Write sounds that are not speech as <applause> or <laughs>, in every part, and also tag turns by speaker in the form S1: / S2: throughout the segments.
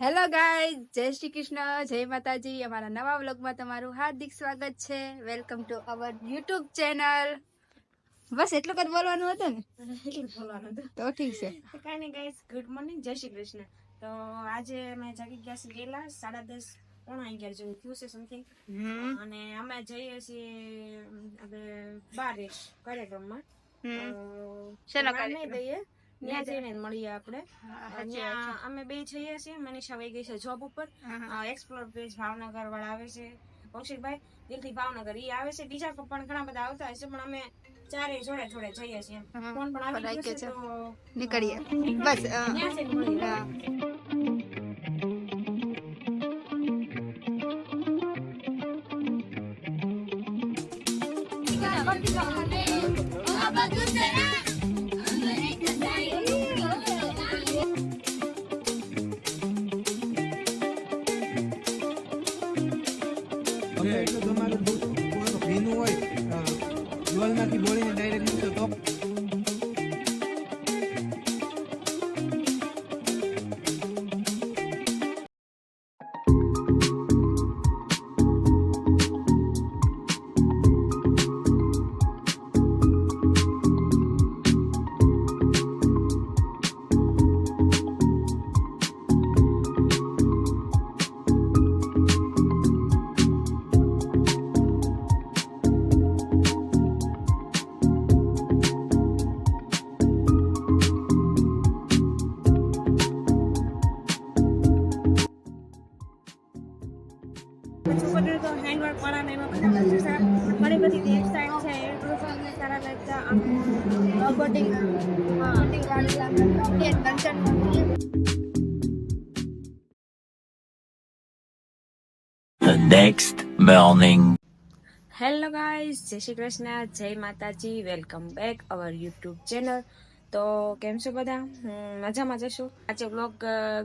S1: Hello ગાય જય શ્રી કૃષ્ણ જય માતાજી. અમારા નવા વ્લોગમાં તમારું હાર્દિક સ્વાગત છે. Welcome to our YouTube channel બસ એટલું કદ બોલવાનું હતું ને? તો ઠીક છે.
S2: કાંઈ નહીં ગાઈસ ગુડ મોર્નિંગ જય શ્રી કૃષ્ણ. તો આજે અમે જાગી ગયા છીએ ગયેલા સાડા દસ પોણા અગિયાર જેવું થયું છે સમથિંગ અને અમે જઈએ છીએ આપણે બારે કાર્યક્રમમાં. નહીં
S1: કાર્યક્રમ?
S2: દઈએ ત્યાં જઈને મળીએ આપણે. અમે બે જઈએ છીએ મનીષા વહી ગઈ છે જોબ ઉપર. એક્સપ્લોર પેજ ભાવનગર વાળા આવે છે. કૌશિકભાઈ દિલથી ભાવનગર ઈ આવે છે. બીજા પણ ઘણા બધા આવતા હશે પણ અમે ચારે જોડે જોડે જઈએ છીએ. ફોન પણ આવી
S1: નીકળીએ. બસ
S3: ગમે એટલું તમારું દૂધ ભીનું હોય દિવાલમાંથી બોળીને
S4: direct next morning.
S2: Hello guys જય શ્રી કૃષ્ણ જય માતાજી welcome back our YouTube channel તો કેમ છો બધા? હું મજામાં જશો આજે બ્લોગ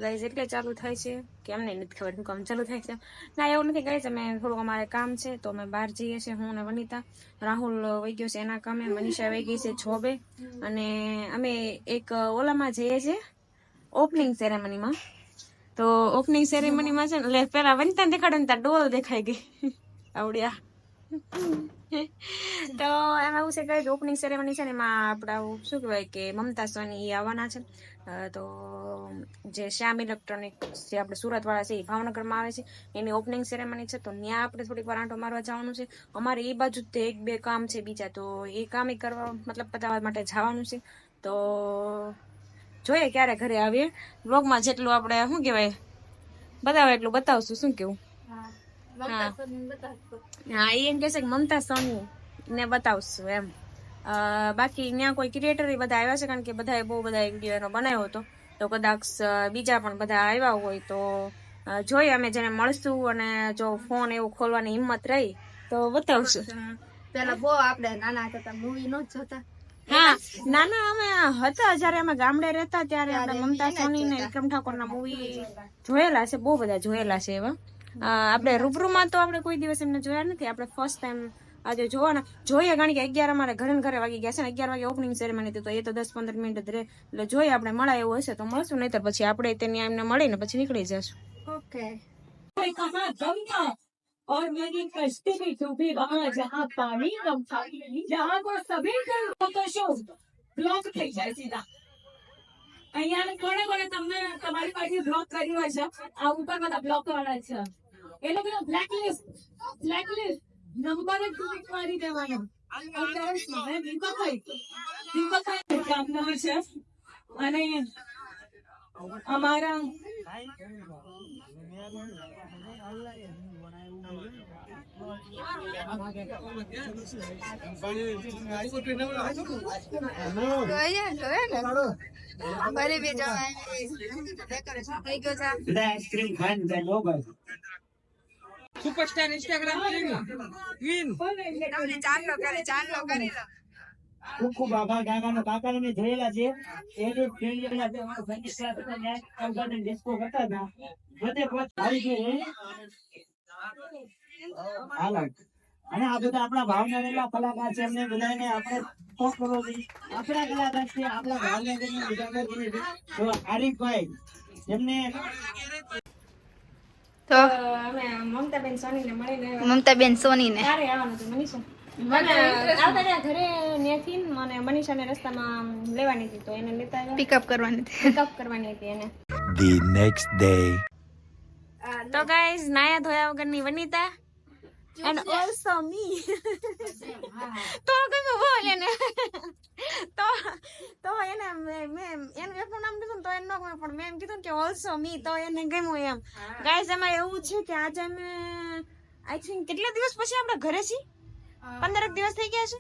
S2: ગાઈઝ એટલે ચાલુ થાય છે. કે અમને નથી ખબર શું કામ ચાલુ થાય છે. ના, એવું નથી ગાઈઝ અમે થોડું અમારે કામ છે, તો અમે બહાર જઈએ છીએ, હું અને વનિતા. રાહુલ વહી ગયો છે એના કામે, મનીષા વહી ગઈ છે જોબે અને અમે એક ઓલામાં જઈએ છીએ. ઓપનિંગ સેરેમનીમાં તો ઓપનિંગ સેરેમનીમાં છે ને એટલે પેલા વનિતા દેખાડે ને ત્યાં ડોલ દેખાઈ ગઈ. આવડ્યા. તો એમાં એવું છે કે ઓપનિંગ સેરેમની છે ને, એમાં આપણા શું કહેવાય કે મમતા સોની એ આવવાના છે. તો જે શ્યામ ઇલેક્ટ્રોનિક જે આપણે સુરત વાળા છે એ ભાવનગરમાં આવે છે, એની ઓપનિંગ સેરેમની છે. તો ત્યાં આપણે થોડીક વાર આંટો મારવા જવાનું છે. અમારે એ બાજુ તે એક બે કામ છે બીજા, તો એ કામ એ કરવા, મતલબ પતાવવા માટે જવાનું છે. તો જોઈએ ક્યારે ઘરે આવીએ. બ્લોગમાં જેટલું આપણે શું કહેવાય બતાવે એટલું બતાવશું. શું કેવું? હા. એ એમ કહેશે કે મમતા સોની ને બતાવશું એમ. બાકી ત્યાં કોઈ ક્રિએટર બધા આવ્યા છે કારણ કે બધાએ બહુ બધા વીડિયો એનો બનાવ્યો હતો. તો કદાચ બીજા પણ બધા આવ્યા હોય તો જોઈએ અમે જેને મળશું અને જો ફોન એવું ખોલવાની હિંમત રહી તો બતાવશું.
S1: પેલા બહુ આપણે નાના હતા મૂવી નો જોતા.
S2: નાના અમે હતા જયારે અમે ગામડે રહેતા ત્યારે આપણે મમતા સોની ને વિક્રમ ઠાકોર ના મૂવી જોયેલા છે બહુ બધા જોયેલા છે એવા. આપણે રૂબરૂમાં તો આપણે કોઈ દિવસ એમને જોયા નથી. આપણે ફર્સ્ટ ટાઈમ આજે જોવા જોઈએ કારણ કે અગિયાર અમારે ઘરે ઘરે વાગી ગયા છે ને અગિયાર વાગે ઓપનિંગ સેરેમની હતી તો એ તો દસ પંદર મિનિટ જ રહે એટલે જોઈએ આપણે મળે એવું હશે તો મળશું નહીતર પછી આપણે તેની એમને મળીને પછી નીકળી જશું.
S1: ઓકે
S5: और मेरी कश्ती भी डूबी वहाँ जहाँ पानी कम था जहाँ को सभी को तो शो બ્લોક થઈ જાય સીધા અહીંયા કોને કોને તમને તમારી પાસે બ્લોક કર્યું હશે આ ઉપર બધા બ્લોક વાળા છે એ લોકો black list black list number જ ડિલીટ મારી દેવાનો અત્યારે મને દીપકભાઈ દીપકભાઈ કામનો છે અને અમારા
S3: સુપરસ્ટાર ઇન્સ્ટાગ્રામ
S1: ચાલો કરે ચાંદલો કરી લો.
S6: ખૂબ ખૂબ આભાર કાકાનો કાકાને મેં જોયેલા છે. એની ફ્રેન્ડ જે અમારો ફ્રેન્ડ ક્લાસ હતો ને ડિસ્કો કરતા હતા. બધે પોત આવી ગઈ હાલો. અને આ બધા આપણા ભાવનગરના કલાકાર છે એમને બધાને આપણે ફોન કરવો જોઈએ આપણા કલાકાર છે આપણા ભાવનગરના બધા તો આરીફભાઈ એમને
S1: તો
S2: અમે મમતાબેન સોનીને મળીને
S1: મમતાબેન સોનીને.
S2: ક્યારે આવવાનું છે? મનીષા? મને આવતા રહ્યા ઘરે ત્યાંથી મને મનીષાને રસ્તામાં લેવાની હતી તો એને લેતા આવ્યા.
S1: પિકઅપ કરવાની હતી.
S2: પિકઅપ કરવાની હતી એને.
S4: The next day.
S2: તો ગાઈઝ નાયા ધોયા વગરની વનિતા એન્ડ ઓલસો મી તો કઈ બોલ એને. તો તો એને મેં મેં એનું એકનું નામ કીધું ને તો એને ન ગમે પણ મેં એમ કીધું ને કે ઓલસો મી તો એને ગમ્યું એમ. ગાઈઝ એમાં એવું છે કે આજે અમે આઈ થિંક કેટલા દિવસ પછી આપણે ઘરે છીએ? પંદર દિવસ થઈ ગયા છે?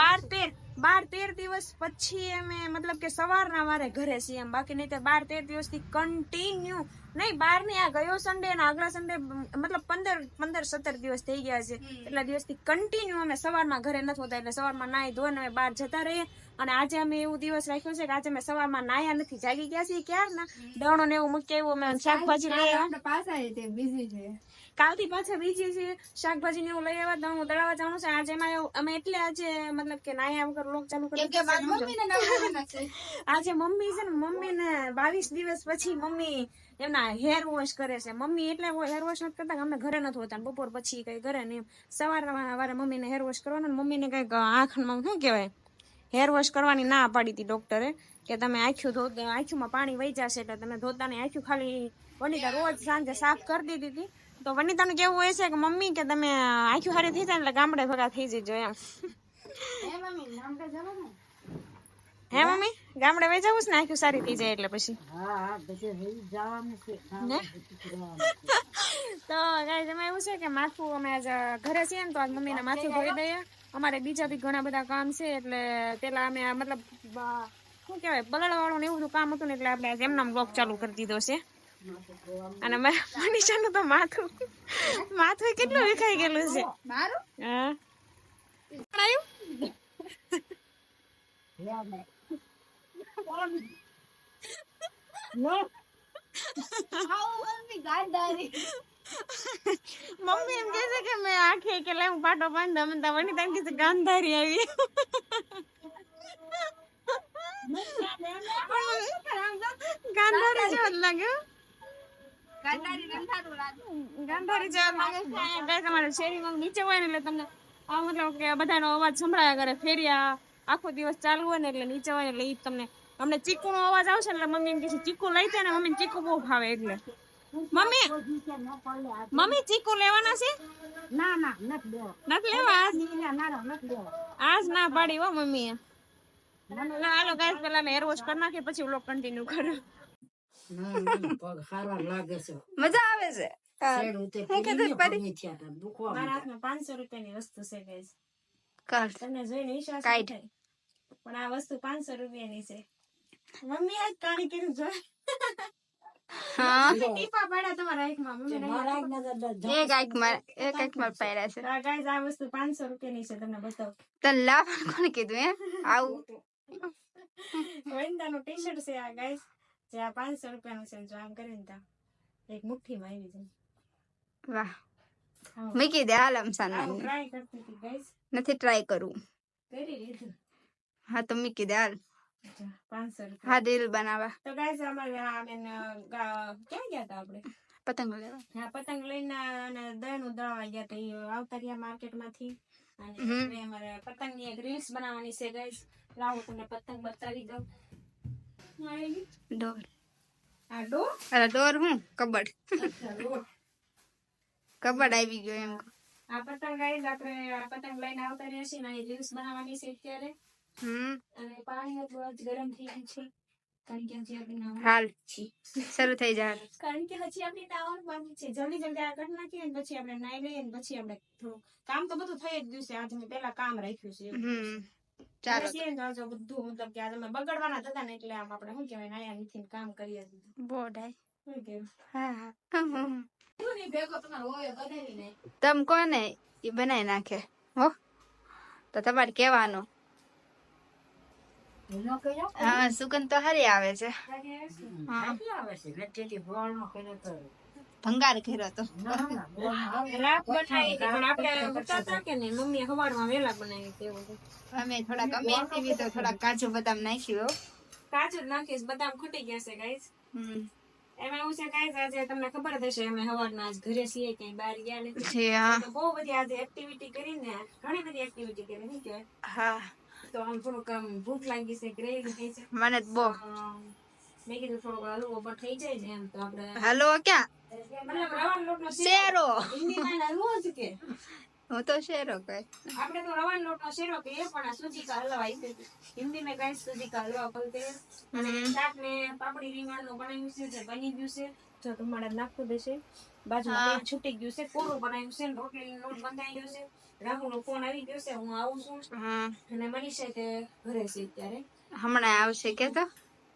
S2: બાર તેર બાર તેર દિવસ પછી અમે મતલબ કે સવારના વારે ઘરે છીએ એમ. બાકી નહીં તો બાર તેર દિવસથી કન્ટિન્યુ નહીં બાર નહીં આ ગયો સન્ડે અને આગલા સન્ડે મતલબ પંદર પંદર સત્તર દિવસ થઈ ગયા છે. એટલા દિવસથી કન્ટિન્યુ અમે સવારમાં ઘરે નથી હોતા એટલે સવારમાં નાહી ધોઈને અમે બહાર જતા રહીએ. અને આજે અમે એવું દિવસ રાખ્યો છે કે આજે અમે સવારમાં નાયા નથી જાગી ગયા છીએ ક્યારના? દણો ને એવું મૂકી આવ્યું અમે શાકભાજી લઈ
S1: પાછા બીજી છે.
S2: કાલથી પાછા બીજી છે શાકભાજી ને એવું લઈ આવ્યા દણું દળાવા જવાનું છે. આજે એમાં અમે એટલે આજે મતલબ કે નાયા વગર લોક ચાલુ કરી આજે મમ્મી છે ને મમ્મી ને બાવીસ દિવસ પછી મમ્મી એમના હેર વોશ કરે છે. મમ્મી એટલે હેર વોશ નથી કરતા અમે ઘરે નથી હોતા. બપોર પછી કઈ ઘરે ને સવારે વારે મમ્મીને હેર વોશ કરવાનો ને મમ્મીને કંઈક આંખમાં શું કહેવાય? હેર વોશ કરવાની ના પાડી હતી ડોક્ટરે કે તમે આંખ્યું ધો આંખ્યુંમાં પાણી વહી જશે એટલે તમે ધોતાની આંખ્યું ખાલી વનિતા રોજ સાંજે સાફ કરી દીધી હતી. તો વનિતાનું કેવું હોય છે કે, મમ્મી, કે તમે આંખ્યું હારી થઈ જાય એટલે ગામડે ભેગા થઈ જજો એમ. હે મમ્મી? ગામડે વે જવું ને? આંખ્યું સારી થઈ જાય એટલે પછી? <laughs> તો ગાઈઝ એમાં એવું છે કે માથું અમે આજ ઘરે છીએ ને તો આજ મમ્મીને માથું ધોઈ દઈએ. અમારે બીજા બી ઘણા બધા કામ છે એટલે પેલા અમે મતલબ શું કહેવાય બગડ વાળું ને એવું બધું કામ હતું ને એટલે આપણે આજે એમના બ્લોગ ચાલુ કરી દીધો છે. અને મનીષાનું તો માથું માથું કેટલું વિખાઈ ગયેલું છે.
S1: મારું?
S2: હા. આવ્યું
S1: મમ્મી
S2: એમ કે છે કે મેં આંખે કે લેમ પાટો બાંધ અમે તો એમ કહે છે ગાંધારી આવી. ગાંધારી જેવો જ લાગ્યો
S1: ગાંધારી
S2: જેવો લાગે ગાય તમારે શેરીમાં નીચે હોય ને એટલે તમને આ મતલબ કે બધાનો અવાજ સંભળાયા. કરે ફેરિયા આખો દિવસ ચાલુ હોય ને એટલે નીચે હોય એટલે ઈ તમને અમને ચીકુનો અવાજ આવશે ને એટલે મમ્મી એમ કે ચીકુ લઈ દે ને. મમ્મી ચીકુ બહુ ભાવે એટલે. મમ્મી મમ્મી ચીકુ લેવાના છે?
S5: ના ના નથી દેવો
S2: નથી લેવા? આજ
S5: ના
S2: આજ ના પાડી હો મમ્મી હાલો ગાઈસ પેલા મેં હેરવોશ કરી નાખી પછી વ્લોગ કન્ટિન્યુ
S5: છે.
S1: મજા આવે છે. હા. કીધું
S5: દુખવા
S2: મારા
S5: માંડ્યા.
S2: હાથમાં પાંચસો રૂપિયાની વસ્તુ છે ગાઈસ. તમને જોઈને વિશ્વાસ
S1: કાઢ.
S2: પણ આ વસ્તુ પાંચસો રૂપિયાની છે. મમ્મી આજ કાણી કર્યું જો
S1: હા?
S2: ટીપા પાડ્યા તમારા મમ્મી
S5: તો
S1: એક માં એક આંખમાં પાડ્યા છે.
S2: ગાઈસ આ વસ્તુ પાંચસો રૂપિયાની છે તમને બતાવું.
S1: તને લાવવાનું કોણ કીધું હે આવું.
S2: વનિતાનું ટી શર્ટ છે આ ગાઈસ જે આ પાંચસો રૂપિયાનું છે જો આમ કરીને તા એક મુઠ્ઠીમાં આવી જાય
S1: વાહ. મૂકી દે હાલ અમસાન
S2: ટ્રાય કરતી હતી ગાઈસ
S1: નથી ટ્રાય કરું.
S2: કરી લીધું.
S1: હા તો મૂકી દે હાલ.
S2: રૂપિયા
S1: હા રીલ બનાવવા
S2: તો ગાઈસ અમારે આ બેન અ, ગા- ક્યાં ગયા હતા આપણે?
S1: પતંગ લેવા.
S2: હા પતંગ લઈને અને દહીંનું દળવા ગયા તો આવતા રહ્યા માર્કેટમાંથી. અને અમારે પતંગની એક રીલ્સ બનાવવાની છે ગાઈસ. લાવો તમને પતંગ બતાવી દઉં.
S1: ડોર.
S2: આ ડો
S1: અરે ડોર હું? કબડ. કબડ આવી ગયો એમ.
S2: આ પતંગ ગાઈસ આપણે પતંગ લઈને આવતા રહ્યા છીએ ને રીલ્સ બનાવવાની છે અત્યારે. અને પાણી ગરમ થઈ ગયું છે. કારણ કે હજી આપણે નાવાનું
S1: હાલ શરૂ થઈ જાય.
S2: કારણ કે હજી આપણે નાવાનું બાકી છે. જલ્દી જલ્દી આ કરી નાખીએ ને પછી આપણે નાઈ લઈએ ને પછી આપણે થોડું કામ તો બધું થઈ જ ગયું છે. આજે મેં પેલા કામ રાખ્યું છે.
S1: ચાલો.
S2: ચાલો બધું મતલબ કે આજે બગડવાના થતા ને એટલે આમ આપણે શું કહેવાય નાયા નથી કામ કરીએ
S1: બોડાય. તમ કોને એ બનાવી નાખે? હો? તો તમારે કેવાનું? હા સુગંધ તો સારી આવે છે હા
S5: ક્યાંથી આવે છે? મેં તેથી ગોળનો કર્યો તો.
S1: ભંગાર કર્યો તો
S5: ના, ના, ગોળનો આવે.
S2: રાત બનાવી હતી, પણ આપણે ઉતારતા કે નહીં મમ્મીએ સવારમાં વહેલા બનાવી હતી એવું
S1: અમે થોડાક અમે સીવી તો થોડાક કાજુ બદામ નાખ્યું હો.
S2: કાચું જ નાખીશ બદામ ખૂટી ગયા છે ગાઈસ
S1: હમ.
S2: એમાં એવું છે ગાઈસ આજે તમને ખબર જ હશે અમે સવારના આજ ઘરે છીએ ક્યાંય બહાર ગયા ને
S1: જી હા
S2: તો બહુ બધી આજે એક્ટિવિટી કરીને ઘણી બધી એક્ટિવિટી કરી નહીં કે
S1: હા
S2: તો આમ થોડુંક આમ ભૂખ લાગી છે ગ્રેવી થઈ છે.
S1: મને તો બહુ.
S2: મેં કીધું થોડુંક હલવો પણ થઈ જાય ને એમ તો આપણે
S1: હલવો ક્યાં? શેરો.
S2: ઇન્ડિયાના હલવો છે કે.
S1: હું તો શેરો કહે
S2: આપણે તો રવાનો લોટનો શેરો કહીએ પણ આ સૂજી કા હલવા આવી છે હિન્દી મેં કઈ સૂજી કા હલવા બોલતે અને શાક ને પાપડી રીંગણનું બનાવ્યું છે જે બની ગયું છે. જો તમારે નાખતું દેશે બાજુમાં છૂટી ગયું છે કોરું બનાવ્યું છે રોટલી લોટ બંધાઈ ગયો છે. રાહુલનો ફોન આવી ગયો છે હું આવું છું. અને મનીષા કે ઘરે છે અત્યારે.
S1: હમણાં આવશે કે તો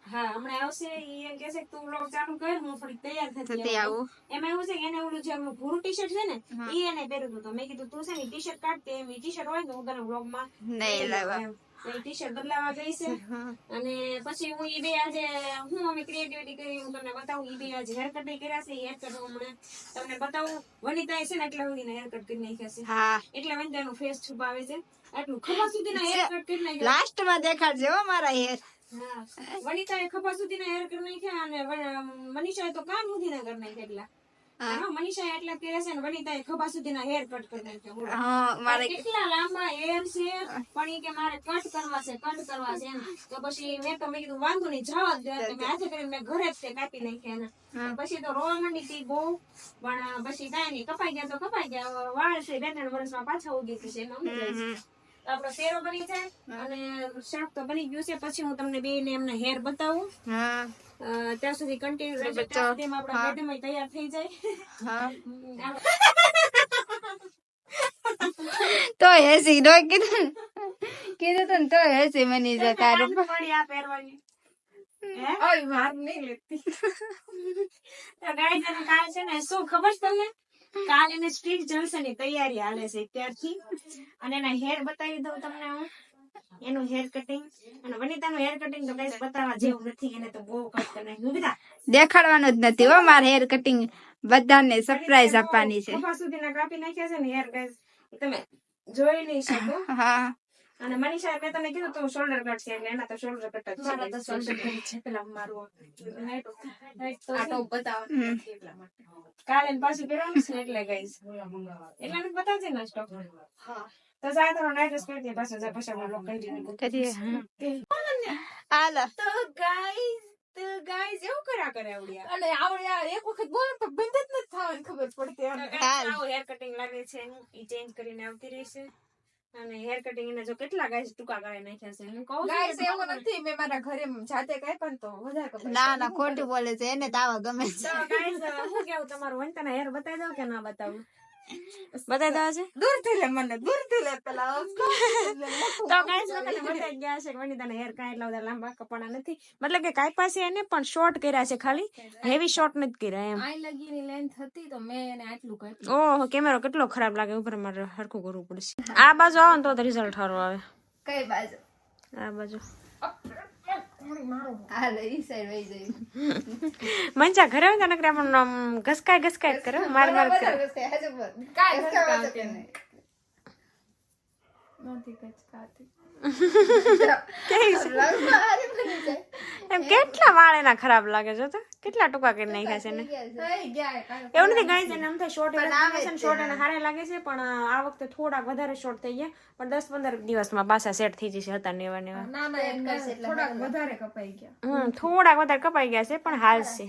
S2: હા હમણાં આવશે ઈ એમ કહેશે કે તું vlog ચાલુ કર હું થોડીક તૈયાર થતી
S1: થતી આવું.
S2: એમાં એવું છે કે એને ઓલું જે આપણું ભૂરું ટી શર્ટ છે ને ઈ એને પહેર્યું હતું મેં કીધું તું છે ને ટી શર્ટ કાઢ એમ ટી શર્ટ હોય ને હું તને vlog માં
S1: નહીં લાવવા
S2: ટી શર્ટ બદલાવા ગઈ છે. અને પછી હું ઈ બે આજે હું અમે ક્રિએટિવિટી કરી હું તમને બતાવું ઈ બે આજે હેર કટ કર્યા છે હેર હું હમણાં તમને બતાવું. વનિતા છે ને એટલે હેર કટ કરી નાખ્યા છે.
S1: હા.
S2: એટલે વનિતાનું ફેસ છુપાવે છે. આટલું ખબર સુધીના હેર કટ કરી નાખ્યા
S1: લાસ્ટમાં દેખાડજો મારા હેર
S2: હા. વનિતાએ ખભા સુધીના હેર કરી નાખ્યા અને વ- મનીષાએ તો કાન સુધીના કરી નાખ્યા એટલા હા. મનીષાએ એટલા કર્યા છે ને વનિતાએ ખભા સુધીના હેર કટ કરી નાખ્યા
S1: મારે
S2: કેટલા લાંબા હેર છે પણ કે મારે કટ કરવા છે કટ કરવા છે તો પછી મેં તો મેં કીધું વાંધો નહીં જવા દે તો મેં આજે કરીને મેં ઘરે જ તે કાપી નાખ્યા એના. પછી તો રોવા માંડી હતી બહુ પણ પછી કાંઈ નહીં કપાઈ ગયા તો કપાઈ ગયા. વાળ છે બે ત્રણ વર્ષમાં પાછા ઉગી જશે એમાં આપણો શેરો બની જાય અને શાક તો બની ગયું છે. પછી હું તમને બે ને એમના હેર બતાવું.
S1: હા.
S2: ત્યાં સુધી કન્ટિન્યુ રહેજો. ત્યાં સુધી આપણા તૈયાર થઈ જાય.
S1: હા. <laughs> તો હેસી નો કીધું કીધું તું ને તો હેસી બની જાય તારું.
S2: પણ આ પહેરવાની. હે? તો guys, અને કાલ છે ને શું ખબર છે તમને? કાલ એને સ્ટ્રીટ જલસાની તૈયારી હાલે છે ત્યારથી. અને એના હેર બતાવી દઉં તમને હું. એનું હેર કટિંગ અને વનિતાનું હેર કટિંગ તો કઈ બતાવવા જેવું નથી એને તો બહુ કટ કરે બધા
S1: દેખાડવાનું જ નથી હો મારે હેર કટિંગ બધાને સરપ્રાઈઝ આપવાની છે.
S2: સુધી સુધીના કાપી નાખ્યા છે ને હેર ગાઈઝ તમે જોઈ નહીં શકો.
S1: હા.
S2: અને મનીષા મેં તમને કીધું તું શોલ્ડર કટ છે એટલે એના તો શોલ્ડર કટ જ છે મારા તો શોલ્ડર કટ છે પેલા મારું
S1: હમ.
S2: કાલે પાછું પહેરવાનું છે એટલે ગઈશ એટલે મને બતાવજે ને સ્ટોક તો જા તારો નાઈટ ડ્રેસ પહેરજે પાછો જા પછી આપણે લોક કરી દઈએ.
S1: કરીએ હાલો.
S2: તો ગાઈસ તો ગાઈઝ એવું કર્યા કરે આવડ્યા?
S5: અને આવડ્યા એક વખત બોલે પણ બંધ જ નથી થવાની ખબર પડતી એમ.
S2: હેર કટિંગ લાગે છે એ ચેન્જ કરીને આવતી રહેશે. અને હેર કટિંગ એને જો કેટલા ગાઈસ ટૂંકા કરી નાખ્યા છે હું કહું ગાઈસ
S5: એવું નથી મેં મારા ઘરે જાતે કાપ્યા પણ તો વધારે ખબર
S1: ના ના ખોટું બોલે છે એને તાવા ગમે છે.
S2: તો ગાઈસ હું કેવું તમારું વંતના હેર બતાવી દઉં કે ના બતાવું? બતાવી દઉં છે
S5: દૂરથી લે મને દૂરથી લે પેલા
S2: તો ગાઈસ મને બતાવી ગયા છે વનિતાના હેર કાંઈ એટલા બધા લાંબા કપાણા નથી મતલબ કે કાંઈ પાસે એને પણ શોર્ટ કર્યા છે ખાલી હેવી શોર્ટ નથી કર્યા એમ
S5: આઈ લગીની લેન્થ હતી તો મેં એને આટલું કાપ્યું
S2: ઓહો કેમેરો કેટલો ખરાબ લાગે ઉપર મારે હરખું કરવું પડશે આ બાજુ આવો ને તો રિઝલ્ટ સારું આવે
S1: કઈ બાજુ
S2: આ બાજુ મંચા ઘરે હોય ને પણ આમ ઘસકાય ઘસકાય કરે માર માર કરો. <laughs> એમ કેટલા વાળ એના ખરાબ લાગે છે તો. કેટલા ટૂંકા કરી નાખ્યા છે
S5: કાંઈ.
S2: એવું નથી ગાઈસ એને આમ થાય શોર્ટ લાગે છે શોર્ટ અને હારે લાગે છે પણ આ વખતે થોડાક વધારે શોર્ટ થઈ ગયા પણ દસ પંદર દિવસમાં પાછા સેટ થઈ જશે હતા ને ને
S5: ના ના એમ કાંઈ થોડાક વધારે કપાઈ ગયા.
S2: હમ થોડાક વધારે કપાઈ ગયા છે પણ હાલ છે.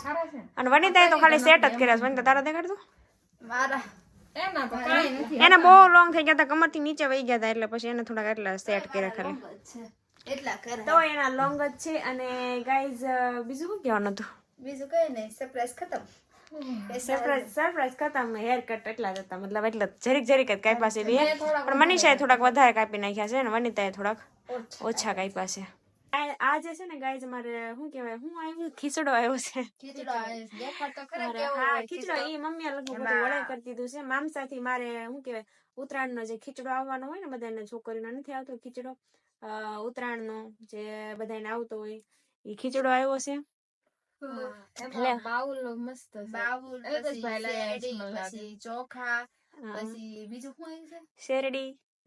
S5: સારા છે. ને?
S2: અને વનિતાએ તો ખાલી સેટ જ કર્યા છે. વનિતા તારા દેખાડતું
S1: મારા.
S5: એના તો
S2: એને બહુ લોંગ થઈ ગયા હતા કમરથી નીચે વહી ગયા હતા એટલે પછી એને થોડાક એટલા સેટ કર્યા ખાલી તો એના લોંગ જ છે અને ગાઈઝ બીજું શું કહેવાનું હતું?
S1: બીજું કઈ નહીં સરપ્રાઈઝ ખતમ.
S2: સરપ્રાઈઝ સરપ્રાઈઝ ખતમ હેર કટ એટલા જ હતા. મતલબ એટલે જરીક જરીક જ કાપ્યા છે પણ મનીષાએ થોડાક વધારે કાપી નાખ્યા છે અને વનિતાએ થોડાક ઓછા કાપ્યા છે. આ- જે છે ને ગાઈઝ મારે શું કહેવાય હું આવ્યું ખીચડો આવ્યો છે.
S1: ખીચડો
S2: એ મમ્મીએ લગભગ બધું વળે કરી દીધું છે. મામસાથી મારે શું કહેવાય ઉત્તરાયણનો જે ખીચડો આવવાનો હોય ને બધાને છોકરીનો નથી આવતો ખીચડો. ઉત્તરાયણનો જે બધાને આવતો હોય એ ખીચડો આવ્યો છે.
S5: બાઉલ મસ્ત
S1: પછી. પછી ચોખા પછી બીજું શું આવ્યું છે?
S2: શેરડી. <laughs>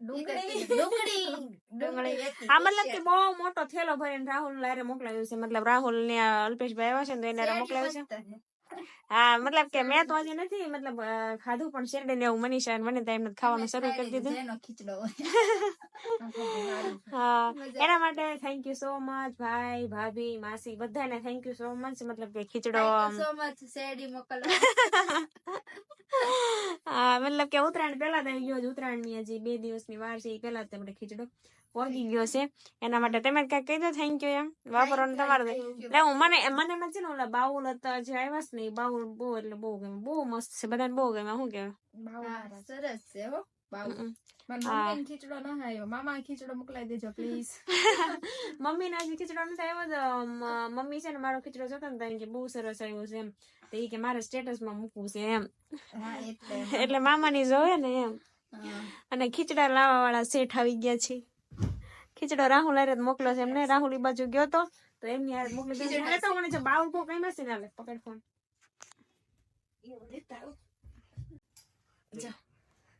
S2: મતલબ કે બહુ મોટો થેલો ભરીને રાહુલ લારે મોકલાવ્યો છે. મતલબ રાહુલ ને અલ્પેશભાઈ આવ્યા છે ને તો એને મોકલાવ્યો છે. હા <laughs> મતલબ કે મેં તો હજી નથી મતલબ ખાધું પણ શેરડી ને એવું મનીષા મને એમને ખાવાનું શરૂ કરી દીધું. <laughs> હા એના માટે થેન્ક યુ સો મચ ભાઈ ભાભી માસી બધાને થેન્ક યુ સો મચ મતલબ કે ખીચડો
S1: સો મચ શેરડી મોકલવા <laughs>
S2: મતલબ કે ઉત્તરાયણ પેલા તો આવી ગયો ઉત્તરાયણની હજી બે દિવસની વાર છે એ પેલા જ આપણે ખીચડો. પહોંચી ગયો છે એના માટે તમે કઈ કહી દો થેન્ક યુ એમ વાપરવાનું તમારે એટલે હું મને મને એમ છે ને ઓલા બાઉલ હતા જે આવ્યા છે ને એ બાઉલ બહુ એટલે બહુ ગમે બહુ મસ્ત છે બધાને બહુ ગમે શું
S1: કેવાય સરસ છે હો
S7: ન મામા
S2: મમ્મી ને ખીચડો નથી આવ્યો મમ્મી છે ને મારો ખીચડો જોતો ને કે બહુ સરસ આવ્યો છે એમ તો ઈ કે મારે સ્ટેટસમાં મૂકવું છે એમ
S1: એટલે
S2: એટલે મામાની જોવે ને એમ અને ખીચડા લાવવા વાળા શેઠ આવી ગયા છે ખીચડો રાહુલ હારે મોકલો છે. એમને રાહુલ ઈ બાજુ ગયો તો તો એમની હારે મોકલી દીધો એટલે તો મને જો બાઉલ કો કઈ છે ને પકડ ફોન.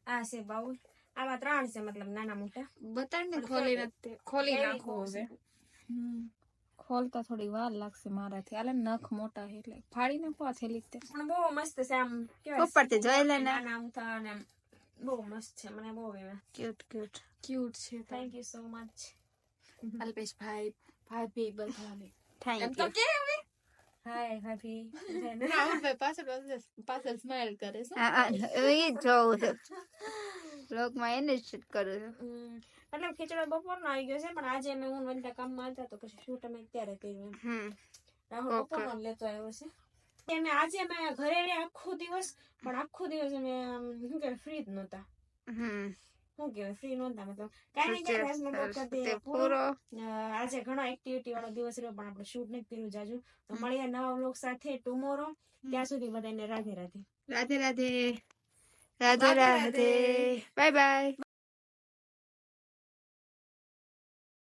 S2: આ છે બાઉલ. આવા ત્રણ છે મતલબ નાના મોટા.
S7: બતાડ ને ખોલી નથી ખોલી
S2: એવી
S7: છે. ખોલતા થોડી વાર લાગશે મારાથી. આલે નખ મોટા છે એટલે ફાડી નાખો આ થેલી તે.
S2: પણ બહુ મસ્ત છે આમ
S1: ઉપરથી જોઈ લે ને.
S2: આમ બહુ મસ્ત છે. મને બહુ ગમે.
S1: ક્યુટ ક્યુટ
S7: ક્યુટ છે
S2: thank you so much
S7: Alpesh ભાઈ ભાભી બધાને.
S1: થેન્ક
S7: એમ તો
S1: યુ
S7: કે હવે?
S2: હાય ભાભી <laughs>
S7: રાહુલભાઈ પાછળ પાછળ પાછળ સ્માઈલ કરે છે.
S1: હા, એ જ જોઉં છું. બ્લોગમાં એને શૂટ કરું છું.
S2: મતલબ ખીચડો બપોરનો આવી ગયો છે પણ આજે અમે હું વનતા કામમાં હતા તો પછી શૂટ અમે ત્યારે કર્યું એમ. રાહુલ
S1: બપોર
S2: બપોરનો લેતો આવ્યો છે. અને આજે અમે ઘરે આખો દિવસ પણ આખો દિવસ અમે આમ શું કે ફ્રી જ નહોતા.
S1: હમ.
S2: શું કહેવાય? ફ્રી નહોતા મતલબ કાંઈ નહીં ક્યાંય રસનો બ્લોગ કરી દઈએ પૂરો.
S1: પૂરો.
S2: આજે ઘણો એક્ટિવિટી વાળો દિવસ રહ્યો પણ આપણે શૂટ નથી કર્યું જાજુ. તો મળીએ નવા વ્લોગ સાથે ટુમોરો ત્યાં સુધી બધાને Radhe Radhe.
S1: Radhe Radhe. Radhe Radhe bye bye